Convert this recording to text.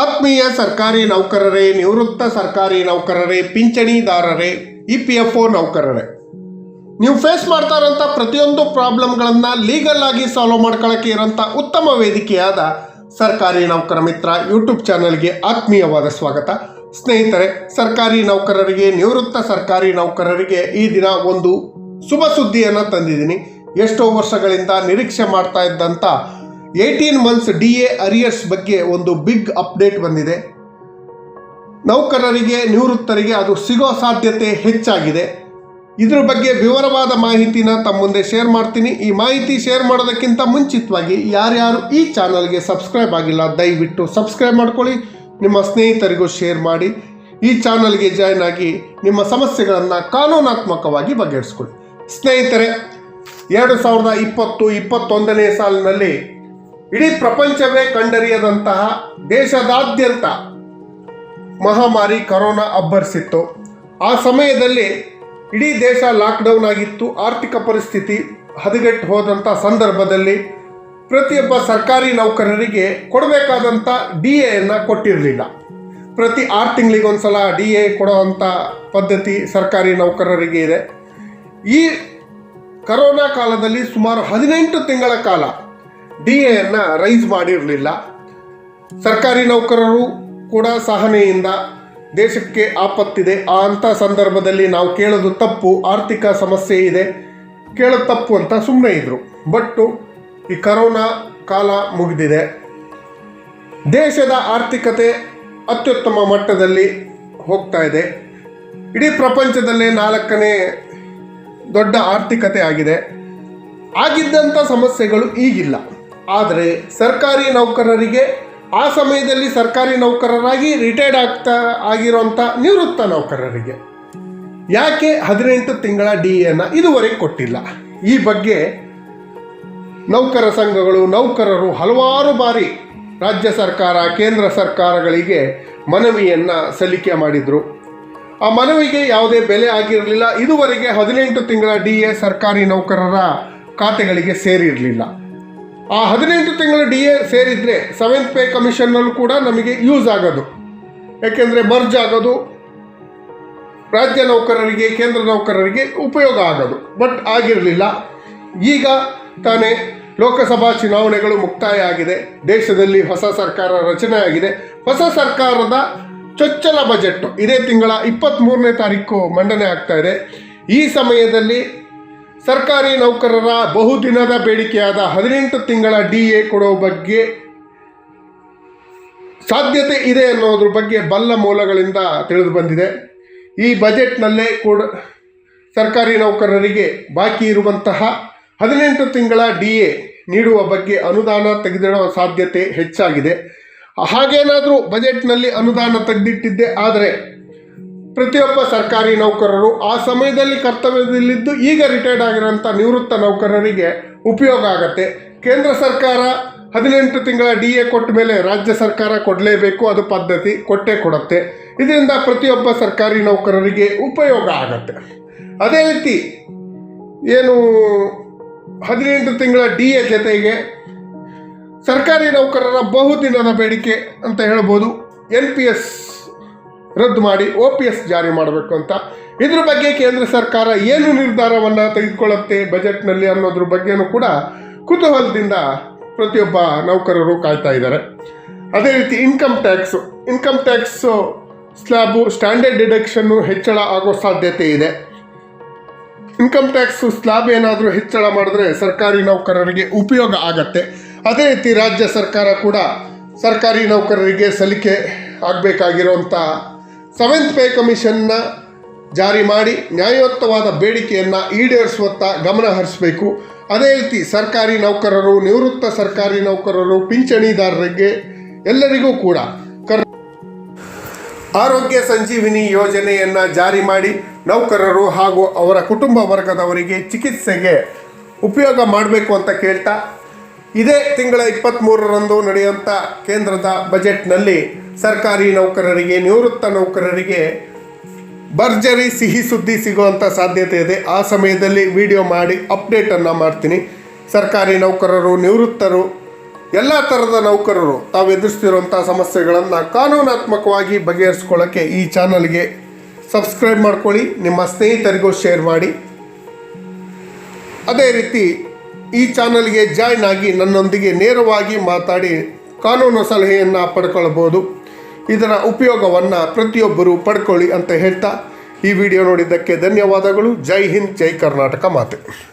ಆತ್ಮೀಯ ಸರ್ಕಾರಿ ನೌಕರರೇ, ನಿವೃತ್ತ ಸರ್ಕಾರಿ ನೌಕರರೇ, ಪಿಂಚಣಿದಾರರೇ, ಇ ಪಿ ಎಫ್ ಒ ನೌಕರರೇ. ನೀವು ಫೇಸ್ ಮಾಡ್ತಾ ಇರೋಂಥ ಪ್ರತಿಯೊಂದು ಪ್ರಾಬ್ಲಮ್ಗಳನ್ನು ಲೀಗಲ್ ಆಗಿ ಸಾಲ್ವ್ ಮಾಡ್ಕೊಳ್ಳೋಕ್ಕೆ ಇರೋಂಥ ಉತ್ತಮ ವೇದಿಕೆಯಾದ ಸರ್ಕಾರಿ ನೌಕರ ಮಿತ್ರ ಯೂಟ್ಯೂಬ್ ಚಾನಲ್ಗೆ ಆತ್ಮೀಯವಾದ ಸ್ವಾಗತ. ಸ್ನೇಹಿತರೆ, ಸರ್ಕಾರಿ ನೌಕರರಿಗೆ, ನಿವೃತ್ತ ಸರ್ಕಾರಿ ನೌಕರರಿಗೆ ಈ ದಿನ ಒಂದು ಶುಭ ಸುದ್ದಿಯನ್ನು ತಂದಿದ್ದೀನಿ. ಎಷ್ಟೋ ವರ್ಷಗಳಿಂದ ನಿರೀಕ್ಷೆ ಮಾಡ್ತಾ ಇದ್ದಂಥ eighteen months D A arrears ಬಗ್ಗೆ ಒಂದು ಬಿಗ್ ಅಪ್ಡೇಟ್ ಬಂದಿದೆ. ನೌಕರರಿಗೆ, ನಿವೃತ್ತರಿಗೆ ಅದು ಸಿಗೋ ಸಾಧ್ಯತೆ ಹೆಚ್ಚಾಗಿದೆ. ಇದ್ರ ಬಗ್ಗೆ ವಿವರವಾದ ಮಾಹಿತಿನ ತಮ್ಮ ಮುಂದೆ ಶೇರ್ ಮಾಡ್ತೀನಿ. ಈ ಮಾಹಿತಿ ಶೇರ್ ಮಾಡೋದಕ್ಕಿಂತ ಮುಂಚಿತವಾಗಿ ಯಾರ್ಯಾರು ಈ ಚಾನಲ್ಗೆ ಸಬ್ಸ್ಕ್ರೈಬ್ ಆಗಿಲ್ಲ, ದಯವಿಟ್ಟು ಸಬ್ಸ್ಕ್ರೈಬ್ ಮಾಡ್ಕೊಳ್ಳಿ. ನಿಮ್ಮ ಸ್ನೇಹಿತರಿಗೂ ಶೇರ್ ಮಾಡಿ. ಈ ಚಾನಲ್ಗೆ ಜಾಯ್ನ್ ಆಗಿ ನಿಮ್ಮ ಸಮಸ್ಯೆಗಳನ್ನು ಕಾನೂನಾತ್ಮಕವಾಗಿ ಬಗೆಹರಿಸ್ಕೊಳ್ಳಿ. ಸ್ನೇಹಿತರೆ, ಎರಡು ಸಾವಿರದ ಇಪ್ಪತ್ತು, ಇಪ್ಪತ್ತೊಂದನೇ ಸಾಲಿನಲ್ಲಿ ಇಡೀ ಪ್ರಪಂಚವೇ ಕಂಡರಿಯದಂತಹ ದೇಶದಾದ್ಯಂತ ಮಹಾಮಾರಿ ಕರೋನಾ ಅಬ್ಬರಿಸಿತ್ತು. ಆ ಸಮಯದಲ್ಲಿ ಇಡೀ ದೇಶ ಲಾಕ್ಡೌನ್ ಆಗಿತ್ತು. ಆರ್ಥಿಕ ಪರಿಸ್ಥಿತಿ ಹದಗೆಟ್ಟು ಹೋದಂಥ ಸಂದರ್ಭದಲ್ಲಿ ಪ್ರತಿಯೊಬ್ಬ ಸರ್ಕಾರಿ ನೌಕರರಿಗೆ ಕೊಡಬೇಕಾದಂಥ ಡಿ ಎಯನ್ನು ಕೊಟ್ಟಿರಲಿಲ್ಲ. ಪ್ರತಿ ಆರು ತಿಂಗಳಿಗೊಂದ್ಸಲ ಡಿ ಎ ಕೊಡೋವಂಥ ಪದ್ಧತಿ ಸರ್ಕಾರಿ ನೌಕರರಿಗೆ ಇದೆ. ಈ ಕರೋನಾ ಕಾಲದಲ್ಲಿ ಸುಮಾರು ಹದಿನೆಂಟು ತಿಂಗಳ ಕಾಲ ಡಿ ಎನ್ನು ರೈಸ್ ಮಾಡಿರಲಿಲ್ಲ. ಸರ್ಕಾರಿ ನೌಕರರು ಕೂಡ ಸಹನೆಯಿಂದ ದೇಶಕ್ಕೆ ಆಪತ್ತಿದೆ. ಆ ಅಂಥ ಸಂದರ್ಭದಲ್ಲಿ ನಾವು ಕೇಳೋದು ತಪ್ಪು, ಆರ್ಥಿಕ ಸಮಸ್ಯೆ ಇದೆ. ಕೇಳೋದು ತಪ್ಪು ಅಂತ ಸುಮ್ಮನೆ ಇದ್ದರು ಬಟ್ಟು ಈ ಕರೋನಾ ಕಾಲ ಮುಗಿದಿದೆ. ದೇಶದ ಆರ್ಥಿಕತೆ ಅತ್ಯುತ್ತಮ ಮಟ್ಟದಲ್ಲಿ ಹೋಗ್ತಾ ಇದೆ. ಇಡೀ ಪ್ರಪಂಚದಲ್ಲೇ ನಾಲ್ಕನೇ ದೊಡ್ಡ ಆರ್ಥಿಕತೆ ಆಗಿದೆ. ಆಗಿದ್ದಂಥ ಸಮಸ್ಯೆಗಳು ಈಗಿಲ್ಲ. ಆದರೆ ಸರ್ಕಾರಿ ನೌಕರರಿಗೆ ಆ ಸಮಯದಲ್ಲಿ ಸರ್ಕಾರಿ ನೌಕರರಾಗಿ ರಿಟೈರ್ಡ್ ಆಗ್ತಾ ಆಗಿರುವಂಥ ನಿವೃತ್ತ ನೌಕರರಿಗೆ. ಯಾಕೆ ಹದಿನೆಂಟು ತಿಂಗಳ ಡಿ ಎನ ಇದುವರೆಗೆ ಕೊಟ್ಟಿಲ್ಲ? ಈ ಬಗ್ಗೆ ನೌಕರ ಸಂಘಗಳು, ನೌಕರರು ಹಲವಾರು ಬಾರಿ ರಾಜ್ಯ ಸರ್ಕಾರ, ಕೇಂದ್ರ ಸರ್ಕಾರಗಳಿಗೆ ಮನವಿಯನ್ನು ಸಲ್ಲಿಕೆ ಮಾಡಿದರು. ಆ ಮನವಿಗೆ ಯಾವುದೇ ಬೆಲೆ ಆಗಿರಲಿಲ್ಲ. ಇದುವರೆಗೆ ಹದಿನೆಂಟು ತಿಂಗಳ ಡಿ ಎ ಸರ್ಕಾರಿ ನೌಕರರ ಖಾತೆಗಳಿಗೆ ಸೇರಿರಲಿಲ್ಲ. ಆ ಹದಿನೆಂಟು ತಿಂಗಳು ಡಿ ಎ ಸೇರಿದರೆ ಸೆವೆಂತ್ ಪೇ ಕಮಿಷನ್ನಲ್ಲೂ ಕೂಡ ನಮಗೆ ಯೂಸ್ ಆಗೋದು. ಯಾಕೆಂದರೆ ಮರ್ಜ್ ಆಗೋದು, ರಾಜ್ಯ ನೌಕರರಿಗೆ, ಕೇಂದ್ರ ನೌಕರರಿಗೆ ಉಪಯೋಗ ಆಗೋದು. ಬಟ್ ಆಗಿರಲಿಲ್ಲ. ಈಗ ತಾನೇ ಲೋಕಸಭಾ ಚುನಾವಣೆಗಳು ಮುಕ್ತಾಯ ಆಗಿದೆ. ದೇಶದಲ್ಲಿ ಹೊಸ ಸರ್ಕಾರ ರಚನೆ ಆಗಿದೆ. ಹೊಸ ಸರ್ಕಾರದ ಚೊಚ್ಚಲ ಬಜೆಟ್ ಇದೇ ತಿಂಗಳ ಇಪ್ಪತ್ತ್ಮೂರನೇ ತಾರೀಕು ಮಂಡನೆ ಆಗ್ತಾ ಇದೆ. ಈ ಸಮಯದಲ್ಲಿ ಸರ್ಕಾರಿ ನೌಕರರ ಬಹುದಿನದ ಬೇಡಿಕೆಯಾದ ಹದಿನೆಂಟು ತಿಂಗಳ ಡಿ ಎ ಕೊಡೋ ಬಗ್ಗೆ ಸಾಧ್ಯತೆ ಇದೆ ಅನ್ನೋದ್ರ ಬಗ್ಗೆ ಬಲ್ಲ ಮೂಲಗಳಿಂದ ತಿಳಿದು ಬಂದಿದೆ. ಈ ಬಜೆಟ್ನಲ್ಲೇ ಕೂಡ ಸರ್ಕಾರಿ ನೌಕರರಿಗೆ ಬಾಕಿ ಇರುವಂತಹ ಹದಿನೆಂಟು ತಿಂಗಳ ಡಿ ಎ ನೀಡುವ ಬಗ್ಗೆ ಅನುದಾನ ತೆಗೆದಿಡುವ ಸಾಧ್ಯತೆ ಹೆಚ್ಚಾಗಿದೆ. ಹಾಗೇನಾದರೂ ಬಜೆಟ್ನಲ್ಲಿ ಅನುದಾನ ತೆಗೆದಿಟ್ಟಿದ್ದೆ, ಆದರೆ ಪ್ರತಿಯೊಬ್ಬ ಸರ್ಕಾರಿ ನೌಕರರು ಆ ಸಮಯದಲ್ಲಿ ಕರ್ತವ್ಯದಲ್ಲಿದ್ದು ಈಗ ರಿಟೈರ್ಡ್ ಆಗಿರೋಂಥ ನಿವೃತ್ತ ನೌಕರರಿಗೆ ಉಪಯೋಗ ಆಗತ್ತೆ. ಕೇಂದ್ರ ಸರ್ಕಾರ ಹದಿನೆಂಟು ತಿಂಗಳ ಡಿ ಎ ಕೊಟ್ಟ ಮೇಲೆ ರಾಜ್ಯ ಸರ್ಕಾರ ಕೊಡಲೇಬೇಕು ಅದು ಪದ್ಧತಿ ಕೊಟ್ಟೇ ಕೊಡುತ್ತೆ. ಇದರಿಂದ ಪ್ರತಿಯೊಬ್ಬ ಸರ್ಕಾರಿ ನೌಕರರಿಗೆ ಉಪಯೋಗ ಆಗತ್ತೆ. ಅದೇ ರೀತಿ ಏನು ಹದಿನೆಂಟು ತಿಂಗಳ ಡಿ ಎ ಜೊತೆಗೆ ಸರ್ಕಾರಿ ನೌಕರರ ಬಹುದಿನದ ಬೇಡಿಕೆ ಅಂತ ಹೇಳ್ಬೋದು. ಎನ್ ಪಿ ಎಸ್ ರದ್ದು ಮಾಡಿ ಒ ಪಿ ಎಸ್ ಜಾರಿ ಮಾಡಬೇಕು ಅಂತ. ಇದ್ರ ಬಗ್ಗೆ ಕೇಂದ್ರ ಸರ್ಕಾರ ಏನು ನಿರ್ಧಾರವನ್ನು ತೆಗೆದುಕೊಳ್ಳುತ್ತೆ ಬಜೆಟ್ನಲ್ಲಿ ಅನ್ನೋದ್ರ ಬಗ್ಗೆನೂ ಕೂಡ ಕುತೂಹಲದಿಂದ ಪ್ರತಿಯೊಬ್ಬ ನೌಕರರು ಕಾಯ್ತಾ ಇದ್ದಾರೆ. ಅದೇ ರೀತಿ income tax income tax slab standard deduction ಹೆಚ್ಚಳ ಆಗೋ ಸಾಧ್ಯತೆ ಇದೆ. ಇನ್ಕಮ್ ಟ್ಯಾಕ್ಸ್ ಸ್ಲ್ಯಾಬ್ ಏನಾದರೂ ಹೆಚ್ಚಳ ಮಾಡಿದ್ರೆ ಸರ್ಕಾರಿ ನೌಕರರಿಗೆ ಉಪಯೋಗ ಆಗತ್ತೆ. ಅದೇ ರೀತಿ ರಾಜ್ಯ ಸರ್ಕಾರ ಕೂಡ ಸರ್ಕಾರಿ ನೌಕರರಿಗೆ ಸಲಿಕೆ ಆಗಬೇಕಾಗಿರುವಂಥ ಸೆವೆಂತ್ ಪೇ ಕಮಿಷನ್ನ ಜಾರಿ ಮಾಡಿ ನ್ಯಾಯಯುತವಾದ ಬೇಡಿಕೆಯನ್ನು ಈಡೇರಿಸುವತ್ತ ಗಮನ ಹರಿಸಬೇಕು. ಅದೇ ರೀತಿ ಸರ್ಕಾರಿ ನೌಕರರು, ನಿವೃತ್ತ ಸರ್ಕಾರಿ ನೌಕರರು, ಪಿಂಚಣಿದಾರರಿಗೆ ಎಲ್ಲರಿಗೂ ಕೂಡ ಆರೋಗ್ಯ ಸಂಜೀವಿನಿ ಯೋಜನೆಯನ್ನು ಜಾರಿ ಮಾಡಿ ನೌಕರರು ಹಾಗೂ ಅವರ ಕುಟುಂಬ ವರ್ಗದವರಿಗೆ ಚಿಕಿತ್ಸೆಗೆ ಉಪಯೋಗ ಮಾಡಬೇಕು ಅಂತ ಕೇಳ್ತಾ, ಇದೇ ತಿಂಗಳ ಇಪ್ಪತ್ತ್ಮೂರರಂದು ನಡೆಯುವಂಥ ಕೇಂದ್ರದ ಬಜೆಟ್ನಲ್ಲಿ ಸರ್ಕಾರಿ ನೌಕರರಿಗೆ, ನಿವೃತ್ತ ನೌಕರರಿಗೆ ಭರ್ಜರಿ ಸಿಹಿ ಸುದ್ದಿ ಸಿಗುವಂಥ ಸಾಧ್ಯತೆ ಇದೆ. ಆ ಸಮಯದಲ್ಲಿ ವಿಡಿಯೋ ಮಾಡಿ ಅಪ್ಡೇಟನ್ನು ಮಾಡ್ತೀನಿ. ಸರ್ಕಾರಿ ನೌಕರರು, ನಿವೃತ್ತರು, ಎಲ್ಲ ಥರದ ನೌಕರರು, ತಾವು ಎದುರಿಸ್ತಿರುವಂಥ ಸಮಸ್ಯೆಗಳನ್ನು ಕಾನೂನಾತ್ಮಕವಾಗಿ ಬಗೆಹರಿಸ್ಕೊಳ್ಳೋಕ್ಕೆ ಈ ಚಾನಲ್ಗೆ ಸಬ್ಸ್ಕ್ರೈಬ್ ಮಾಡ್ಕೊಳ್ಳಿ. ನಿಮ್ಮ ಸ್ನೇಹಿತರಿಗೂ ಶೇರ್ ಮಾಡಿ. ಅದೇ ರೀತಿ ಈ ಚಾನಲ್ಗೆ ಜಾಯ್ನ್ ಆಗಿ ನನ್ನೊಂದಿಗೆ ನೇರವಾಗಿ ಮಾತಾಡಿ ಕಾನೂನು ಸಲಹೆಯನ್ನು ಪಡ್ಕೊಳ್ಬೋದು. ಇದರ ಉಪಯೋಗವನ್ನು ಪ್ರತಿಯೊಬ್ಬರೂ ಪಡ್ಕೊಳ್ಳಿ ಅಂತ ಹೇಳ್ತಾ ಈ ವಿಡಿಯೋ ನೋಡಿದ್ದಕ್ಕೆ ಧನ್ಯವಾದಗಳು. ಜೈ ಹಿಂದ್, ಜೈ ಕರ್ನಾಟಕ ಮಾತೆ.